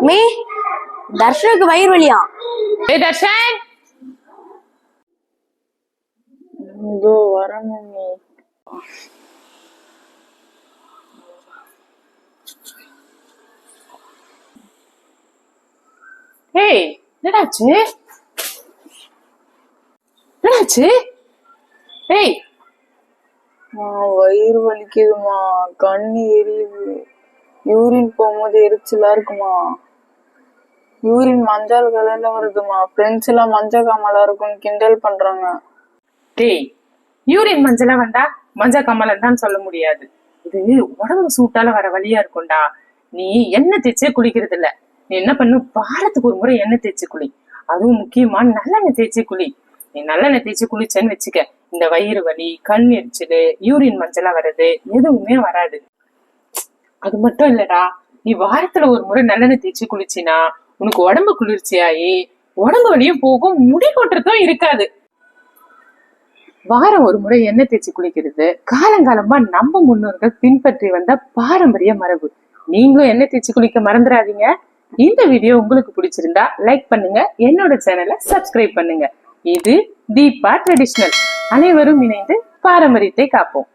மே தர்ஷனுக்கு வயிறு வலியா? ஏய் தர்ஷன்! இதோ வர மம்மி. ஏய் என்னடாச்சு என்னடாச்சு ஏய்! வயிறு வலிக்குதுமா கண்ணு எரியுது. யூரின் போகும்போது எரிச்சலா இருக்குமா? யூரின் மஞ்சள் கலர்ல வருதுமா? ஃப்ரெண்ட்ஸ் எல்லாம் மஞ்சள் காமலா இருக்கும்னு கிண்டல் பண்றாங்க. டேய் யூரின் மஞ்சளா வந்தா மஞ்சள் காமலன் தான் சொல்ல முடியாது. இது உடம்பு சூட்டால வர வழியா இருக்கும்டா. நீ எண்ணெய் தேய்ச்சே குளிக்கிறது இல்ல. நீ என்ன பண்ணு? வாரத்துக்கு ஒரு முறை எண்ணெய் தேய்ச்சி குளி. அதுவும் முக்கியமா நல்லெண்ணெய் தேய்ச்சி குளி. நீ நல்லெண்ணெய் தேய்ச்சி குளிச்சேன்னு வச்சுக்க. இந்த வயிறு வலி கண் எரிச்சல் யூரின் மஞ்சளா வர்றது எதுவுமே வராது. அது மட்டும் இல்லடா. நீ வாரத்துல ஒரு முறை நல்லெண்ணெய் தேய்ச்சி குளிச்சினா உனக்கு உடம்பு குளிர்ச்சியாயி உடம்பு வழியும் போகும் முடி கொட்டுறதும் இருக்காது. வாரம் ஒரு முறை எண்ணெய் தேய்ச்சி குளிக்கிறது. காலங்காலமா நம்ம முன்னோர்கள் பின்பற்றி வந்த பாரம்பரிய மரபு. நீங்களும் எண்ணெய் தேய்ச்சி குளிக்க மறந்துடாதீங்க. இந்த வீடியோ உங்களுக்கு பிடிச்சிருந்தா லைக் பண்ணுங்க. என்னோட சேனலை சப்ஸ்கிரைப் பண்ணுங்க. இது தீபா ட்ரெடிஷ்னல் அனைவரும் இணைந்து பாரம்பரியத்தை காப்போம்.